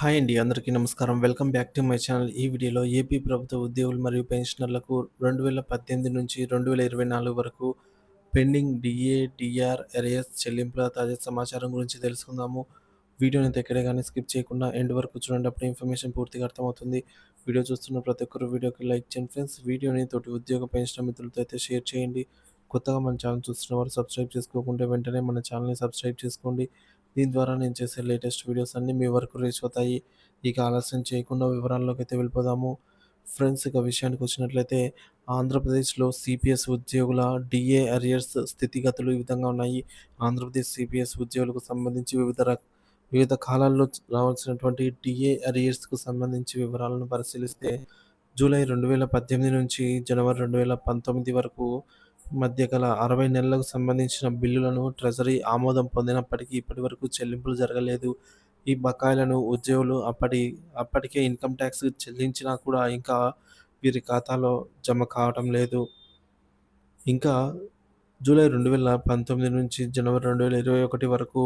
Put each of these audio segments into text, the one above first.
Hi అండి అందరికీ నమస్కారం. Welcome back to my channel. ఈ వీడియోలో ఏపీ ప్రభుత్వ ఉద్యోగులు మరియు పెన్షనర్లకు రెండు వేల పద్దెనిమిది నుంచి రెండు వేల ఇరవై నాలుగు వరకు పెండింగ్ డిఏ డిఆర్ ఎర్ఎస్ చెల్లింపుల తాజా సమాచారం గురించి తెలుసుకుందాము. వీడియోని ఎక్కడే కానీ స్కిప్ చేయకుండా ఎండ్ వరకు చూడండి అప్పుడు ఇన్ఫర్మేషన్ పూర్తిగా అర్థమవుతుంది. వీడియో చూస్తున్న ప్రతి ఒక్కరు వీడియోకి లైక్ చేయండి ఫ్రెండ్స్. వీడియోని తోటి ఉద్యోగ పెన్షన్ మిత్రులతో అయితే షేర్ చేయండి. కొత్తగా మన ఛానల్ చూస్తున్న వారు సబ్స్క్రైబ్ చేసుకోకుంటే వెంటనే మన ఛానల్ని సబ్స్క్రైబ్ చేసుకోండి. దీని ద్వారా నేను చేసే లేటెస్ట్ వీడియోస్ అన్నీ మీ వరకు రీచ్ అవుతాయి. ఇక ఆలస్యం చేయకుండా వివరాల్లోకి అయితే వెళ్ళిపోదాము. ఫ్రెండ్స్ ఇక విషయానికి వచ్చినట్లయితే ఆంధ్రప్రదేశ్లో సిపిఎస్ ఉద్యోగుల డిఏ అరియర్స్ స్థితిగతులు ఈ విధంగా ఉన్నాయి. ఆంధ్రప్రదేశ్ సిపిఎస్ ఉద్యోగులకు సంబంధించి వివిధ రక వివిధ కాలాల్లో రావాల్సినటువంటి డిఏ అరియర్స్కు సంబంధించి వివరాలను పరిశీలిస్తే జూలై రెండు వేల పద్దెనిమిది నుంచి జనవరి రెండు వేల పంతొమ్మిది వరకు మధ్య గల అరవై నెలలకు సంబంధించిన బిల్లులను ట్రెజరీ ఆమోదం పొందినప్పటికీ ఇప్పటి వరకు చెల్లింపులు జరగలేదు. ఈ బకాయిలను ఉద్యోగులు అప్పటి అప్పటికే ఇన్కమ్ ట్యాక్స్ చెల్లించినా కూడా ఇంకా వీరి ఖాతాలో జమ కావటం లేదు. ఇంకా జూలై రెండు వేల పంతొమ్మిది నుంచి జనవరి రెండు వేల ఇరవై ఒకటి వరకు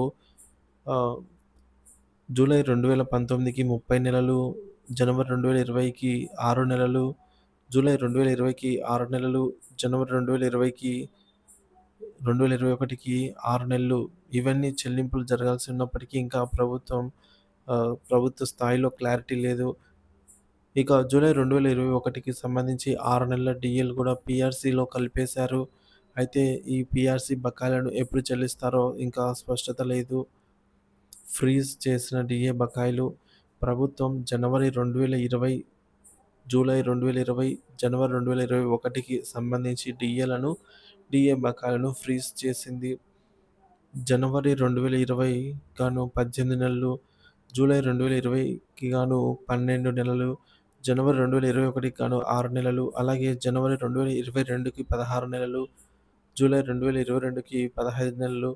జూలై రెండు వేల పంతొమ్మిదికి ముప్పై నెలలు జనవరి రెండు వేల ఇరవైకి ఆరు నెలలు జూలై రెండు వేల ఇరవైకి ఆరు నెలలు జనవరి రెండు వేల ఇరవైకి రెండు వేల ఇరవై ఒకటికి ఆరు నెలలు ఇవన్నీ చెల్లింపులు జరగాల్సి ఉన్నప్పటికీ ఇంకా ప్రభుత్వం ప్రభుత్వ స్థాయిలో క్లారిటీ లేదు. ఇక జూలై రెండు వేల ఇరవై ఒకటికి సంబంధించి ఆరు నెలల డిఎల్ కూడా పిఆర్సీలో కలిపేశారు. అయితే ఈ పిఆర్సీ బకాయిలను ఎప్పుడు చెల్లిస్తారో ఇంకా స్పష్టత లేదు. ఫ్రీజ్ చేసిన డిఏ బకాయిలు ప్రభుత్వం జనవరి రెండు వేల ఇరవై జూలై రెండు వేల ఇరవై జనవరి రెండు వేల ఇరవై ఒకటికి సంబంధించి డిఏలను డిఏ బకాయిలను ఫ్రీజ్ చేసింది. జనవరి రెండు వేల ఇరవై గాను పద్దెనిమిది నెలలు జూలై రెండు వేల ఇరవైకి గాను పన్నెండు నెలలు జనవరి రెండు వేల ఇరవై ఒకటికి గాను ఆరు నెలలు అలాగే జనవరి రెండు వేల ఇరవై రెండుకి పదహారు నెలలు జూలై రెండు వేల ఇరవై రెండుకి పదహైదు నెలలు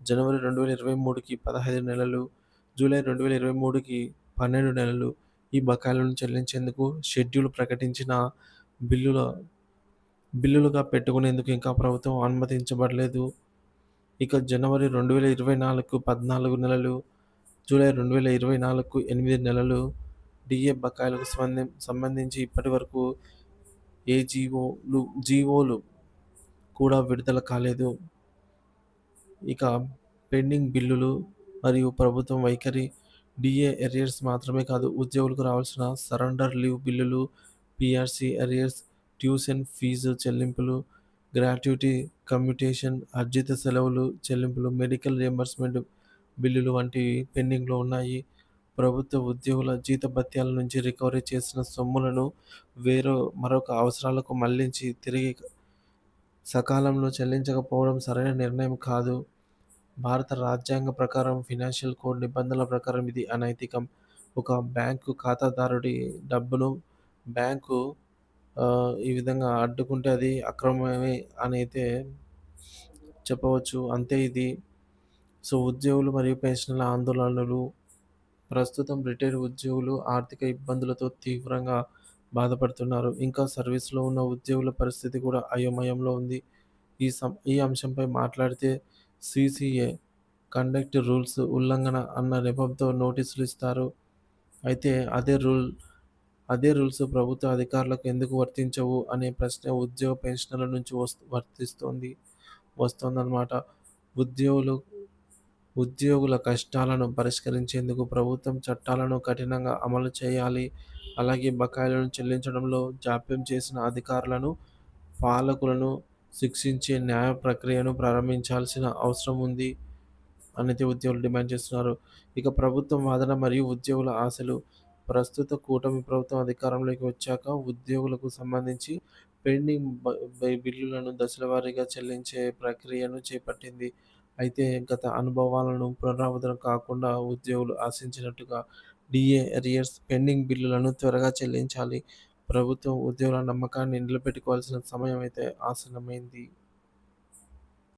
జనవరి రెండు వేల ఇరవై మూడుకి పదహైదు నెలలు జూలై రెండు వేల ఇరవై మూడుకి పన్నెండు నెలలు ఈ బకాయిలను చెల్లించేందుకు షెడ్యూల్ ప్రకటించిన బిల్లుల బిల్లులుగా పెట్టుకునేందుకు ఇంకా ప్రభుత్వం అనుమతించబడలేదు. ఇక జనవరి రెండు వేల ఇరవై నాలుగు పద్నాలుగు నెలలు జూలై రెండు వేల ఇరవై నాలుగు ఎనిమిది నెలలు డిఏ బకాయిలకు సంబంధించి ఇప్పటి వరకు ఏ జీవోలు జీవోలు కూడా విడుదల కాలేదు. ఇక పెండింగ్ బిల్లులు మరియు ప్రభుత్వం వైఖరి డిఏ ఎరియర్స్ మాత్రమే కాదు ఉద్యోగులకు రావాల్సిన సరెండర్ లీవ్ బిల్లులు పిఆర్సీ ఎరియర్స్ ట్యూషన్ ఫీజు చెల్లింపులు గ్రాట్యుటీ కమ్యూటేషన్ అర్జిత సెలవులు చెల్లింపులు మెడికల్ రియంబర్స్మెంట్ బిల్లులు వంటివి పెండింగ్లో ఉన్నాయి. ప్రభుత్వ ఉద్యోగుల జీతభత్యాల నుంచి రికవరీ చేసిన సొమ్ములను వేరే మరొక అవసరాలకు మళ్ళించి తిరిగి సకాలంలో చెల్లించకపోవడం సరైన నిర్ణయం కాదు. భారత రాజ్యాంగ ప్రకారం ఫినాన్షియల్ కోడ్ నిబంధనల ప్రకారం ఇది అనైతికం. ఒక బ్యాంకు ఖాతాదారుడి డబ్బును బ్యాంకు ఈ విధంగా అడ్డుకుంటే అది అక్రమమే అని అయితే చెప్పవచ్చు. అంతే ఇది. సో ఉద్యోగులు మరియు పెన్షన్ల ఆందోళనలు ప్రస్తుతం రిటైర్ ఉద్యోగులు ఆర్థిక ఇబ్బందులతో తీవ్రంగా బాధపడుతున్నారు. ఇంకా సర్వీస్లో ఉన్న ఉద్యోగుల పరిస్థితి కూడా అయోమయంలో ఉంది. ఈ సం ఈ అంశంపై మాట్లాడితే సీసీఏ కండక్ట్ రూల్స్ ఉల్లంఘన అన్న నెపంతో నోటీసులు ఇస్తారు. అయితే అదే రూల్ అదే రూల్స్ ప్రభుత్వ అధికారులకు ఎందుకు వర్తించవు అనే ప్రశ్న ఉద్యోగ పెన్షనర్ల నుంచి వస్తు వర్తిస్తుంది వస్తుందన్నమాట. ఉద్యోగులు ఉద్యోగుల కష్టాలను పరిష్కరించేందుకు ప్రభుత్వం చట్టాలను కఠినంగా అమలు చేయాలి. అలాగే బకాయిలను చెల్లించడంలో జాప్యం చేసిన అధికారులను పాలకులను శిక్షించే న్యాయ ప్రక్రియను ప్రారంభించాల్సిన అవసరం ఉంది అనేది ఉద్యోగులు డిమాండ్ చేస్తున్నారు. ఇక ప్రభుత్వం వాదన మరియు ఉద్యోగుల ఆశలు ప్రస్తుత కూటమి ప్రభుత్వం అధికారంలోకి వచ్చాక ఉద్యోగులకు సంబంధించి పెండింగ్ బిల్లులను దశల వారీగా చెల్లించే ప్రక్రియను చేపట్టింది. అయితే గత అనుభవాలను పునరావృతం కాకుండా ఉద్యోగులు ఆశించినట్టుగా డిఏ అరియర్స్ పెండింగ్ బిల్లులను త్వరగా చెల్లించాలి. ప్రభుత్వం ఉద్యోగుల నమ్మకాన్ని నిలబెట్టుకోవాల్సిన సమయం అయితే ఆసన్నమైంది.